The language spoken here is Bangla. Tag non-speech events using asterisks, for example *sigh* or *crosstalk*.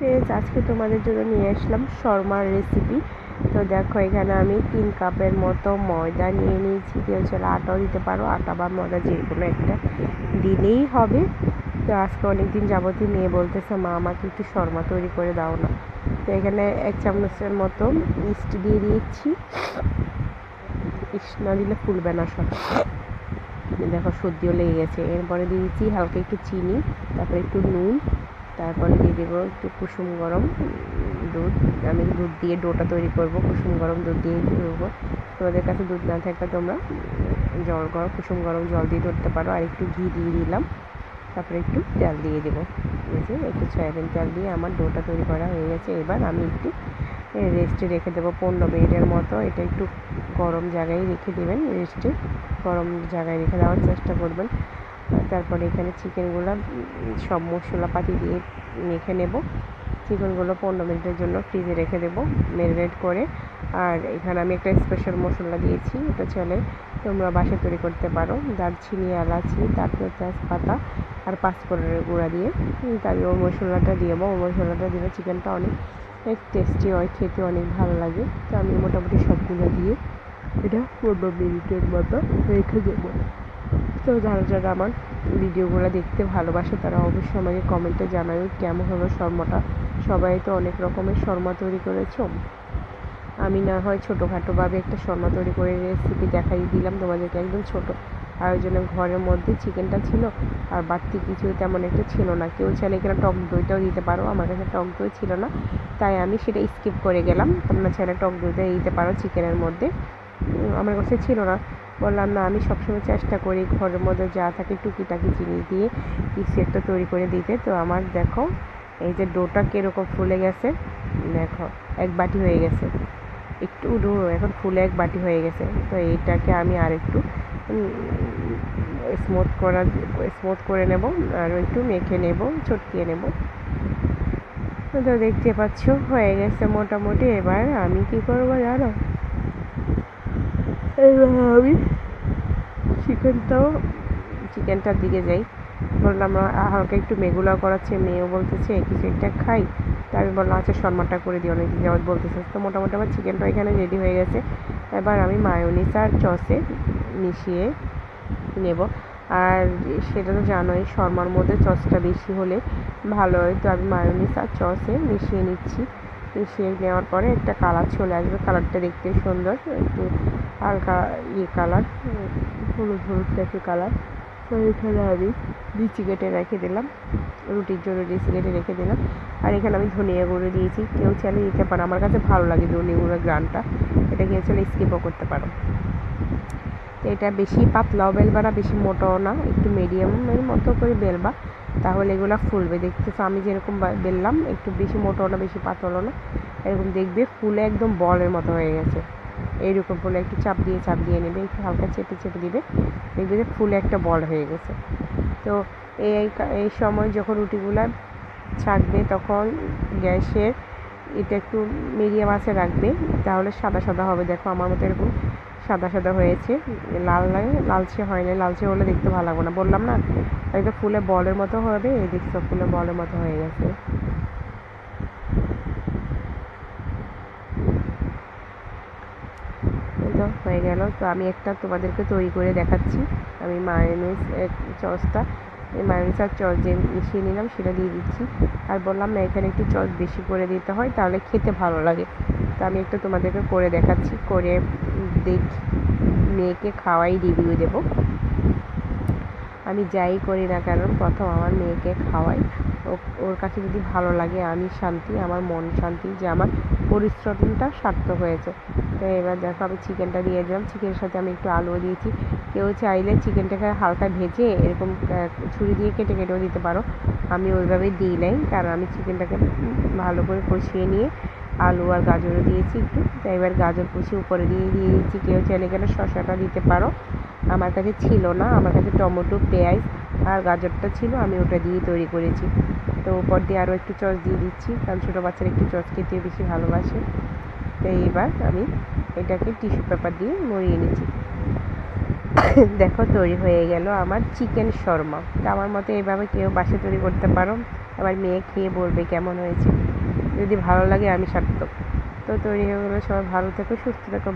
ফ্রেন্ডস আজকে তোমাদের জন্য নিয়ে আসলাম শর্মার রেসিপি তো দেখো, এখানে আমি তিন কাপের মতো ময়দা নিয়ে নিয়েছি। কেউ চলে আটাও দিতে পারো। আটা বা ময়দা যে কোনো একটা দিলেই হবে। তো আজকে অনেক দিন যাবতীয় মেয়ে বলতেছে, মা, আমাকে একটু শর্মা তৈরি করে দাও না। তো এখানে এক চামচের মতো ইস্ট দিয়ে দিয়েছি। ইস্ট না দিলে ফুলবে না সব। দেখো, সর্দিও লেগে গেছে। এরপরে দিয়েছি হালকা একটু চিনি, তারপরে একটু নুন। তারপরে দিয়ে দেবো একটু কুসুম গরম দুধ। আমি দুধ দিয়ে ডোটা তৈরি করব, কুসুম গরম দুধ দিয়ে দেবো। তোমাদের কাছে দুধ না থাকলে তোমরা জল গরম, কুসুম গরম জল দিয়ে ধরতে পারো। আর একটু ঘি দিয়ে দিলাম, তারপরে একটু তেল দিয়ে দেবো। বুঝে একটু সয়াবিন তেল দিয়ে আমার ডোটা তৈরি করা হয়ে গেছে। এবার আমি একটু রেস্টে রেখে দেবো পনেরো মিনিটের মতো। এটা একটু গরম জায়গায় রেখে দেবেন, রেস্টে গরম জায়গায় রেখে দেওয়ার চেষ্টা করবেন। তারপরে এখানে চিকেনগুলো সব মশলাপাতি দিয়ে মেখে নেব। চিকেনগুলো পনেরো মিনিটের জন্য ফ্রিজে রেখে দেবো ম্যারিনেট করে। আর এখানে আমি একটা স্পেশাল মশলা দিয়েছি, এটা চলে তোমরা বাসে তৈরি করতে পারো। দারচিনি, এলাচি, তারপর তেজপাতা আর পাঁচফোড়নের গুঁড়া দিয়ে। তারপরে ওই মশলাটা দিয়ে ওই মশলাটা দিলে চিকেনটা অনেক টেস্টি হয়, খেতে অনেক ভালো লাগে। তো আমি মোটামুটি সবগুলো দিয়ে এটা পনেরো মিনিটের মতো রেখে দেবো। তো যারা যারা আমার ভিডিওগুলো দেখতে ভালোবাসে, তারা অবশ্যই আমাকে কমেন্টে জানাবে কেমন হলো শর্মাটা। সবাই তো অনেক রকমের শর্মা তৈরি করেছ। আমি না হয় ছোটোখাটোভাবে একটা শর্মা তৈরি করে রেসিপি দেখাই দিলাম, তোমাদেরকে একদম ছোটো। আয়োজনে ঘরের মধ্যে চিকেনটা ছিল, আর বাড়তি কিছু তেমন একটা ছিল না। কেউ চাইলে এখানে টক দইটাও দিতে পারো, আমার কাছে টক দই ছিল না। তাই আমি সেটা স্কিপ করে গেলাম। তোমরা চাইলে টক দইটা দিতে পারো চিকেনের মধ্যে। আমার কাছে ছিল না। বললাম, না, আমি সবসময় চেষ্টা করি ঘরের মধ্যে যা থাকে টুকিটাকি জিনিস দিয়ে কিছু একটা তৈরি করে দিতে। তো আমার দেখো, এই যে ডোটা কীরকম ফুলে গেছে, দেখো, এক বাটি হয়ে গেছে। একটু ডো এখন ফুলে এক বাটি হয়ে গেছে। তো এইটাকে আমি আর একটু স্মুথ করা স্মুথ করে নেব আর একটু মেখে নেব চটকিয়ে নেব। তো দেখতে পাচ্ছ, হয়ে গেছে মোটামুটি। এবার আমি কি করব জানো? এবার আমি চিকেনটাও চিকেনটার দিকে যাই। বললাম হালকা একটু মেগুলা করাচ্ছে, মেয়েও বলতেছে কিছু একটা খাই। তো আমি বললাম আচ্ছা শর্মাটা করে দিই অনেক যাওয়ার বলতেছে তো মোটামুটি আমার চিকেনটা এখানে রেডি হয়ে গেছে। এবার আমি মায়োনিস আর চসে মিশিয়ে নেব। আর সেটা তো জানোই, শর্মার মধ্যে চসটা বেশি হলে ভালো হয়। তো আমি মায়োনিস আর চসে মিশিয়ে নিচ্ছি। মিশিয়ে নেওয়ার পরে একটা কালার চলে আসবে। কালারটা দেখতে সুন্দর, একটু হালকা ইয়ে কালার, হলুদ হলুদ টাইপের কালার। তো এখানে আমি লিচি কেটে রেখে দিলাম, রুটির জন্য লিচি কেটে রেখে দিলাম। আর এখানে আমি ধনিয়া গুঁড়ো দিয়েছি। কেউ চাইলে দিতে পারো, আমার কাছে ভালো লাগে ধনিয়া গুঁড়োর গ্রানটা। এটা কেউ চাইলে স্কিপও করতে পারো। এটা বেশি পাতলাও বেলবা না, বেশি মোটাও না, একটু মিডিয়ামের মতো করে বেলবা। তাহলে এগুলো ফুলবে দেখতেছো আমি যেরকম বেললাম, একটু বেশি মোটাও না, বেশি পাতলও না। এরকম দেখবে ফুলে একদম বলের মতো হয়ে গেছে। এইরকম ফুলে একটু চাপ দিয়ে চাপ দিয়ে নেবে, একটু হালকা চেপে চেপে দিবে। দেখবে যে ফুলে একটা বল হয়ে গেছে। তো এই এই সময় যখন রুটিগুলো ছাকবে, তখন গ্যাসের এটা একটু মিডিয়াম আছে রাখবে। তাহলে সাদা সাদা হবে। দেখো আমার মতো এরকম সাদা সাদা হয়েছে। লাল লালচে হয় না লালচে হলে দেখতে ভালো লাগবে না। বললাম না এটা ফুলে বলের মতো হবে। এই দেখছ, ফুলে বলের মতো হয়ে গেছে তো হয়ে গেল। তো আমি একটা তোমাদেরকে তৈরি করে দেখাচ্ছি। আমি মায়োনিজ চসটা এই মায়োনিজ আর চস যে মিশিয়ে নিলাম সেটা দিয়ে দিচ্ছি। আর বললাম না, এখানে একটু চস বেশি করে দিতে হয়, তাহলে খেতে ভালো লাগে। তো আমি একটু তোমাদেরকে করে দেখাচ্ছি, করে দেখ। মেয়েকে খাওয়াই রিভিউ দেবো। আমি যাই করি না কেন, প্রথম আমার মেয়েকে খাওয়াই। ওর কাছে যদি ভালো লাগে, আমি শান্তি, আমার মন শান্তি যে আমার পরিশ্রমটা সার্থক হয়েছে। তো এবার দেখো আমি চিকেনটা দিয়ে দিলাম। চিকেনের সাথে আমি একটু আলুও দিয়েছি। কেউ চাইলে চিকেনটাকে হালকা ভেজে এরকম ছুরি দিয়ে কেটে কেটেও দিতে পারো। আমি ওইভাবেই দিই নাই, কারণ আমি চিকেনটাকে ভালো করে কষিয়ে নিয়ে আলু আর গাজরও দিয়েছি একটু। তাই এবার গাজর কুচি উপরে দিয়ে দিয়ে দিচ্ছি কেউ চাইলে এখানে শসাটা দিতে পারো। আমার কাছে ছিল না, আমার কাছে টমেটো, পেঁয়াজ আর গাজরটা ছিল, আমি ওটা দিয়ে তৈরি করেছি। তো উপর দিয়ে আরও একটু চচ দিয়ে দিচ্ছি, কারণ ছোটো বাচ্চারা একটু চচ খেতে বেশি ভালোবাসে। তো এইবার আমি এটাকে টিস্যু পেপার দিয়ে মরিয়ে নিচ্ছি। *coughs* দেখো তৈরি হয়ে গেল আমার চিকেন শর্মা। তো আমার মতে এইভাবে কেউ বাসে তৈরি করতে পারো। আবার মেয়ে খেয়ে বলবে কেমন হয়েছে। যদি ভালো লাগে আমি সার্থক। তো তৈরি হয়ে গেলে, সবাই ভালো থেকো, সুস্থ থেকো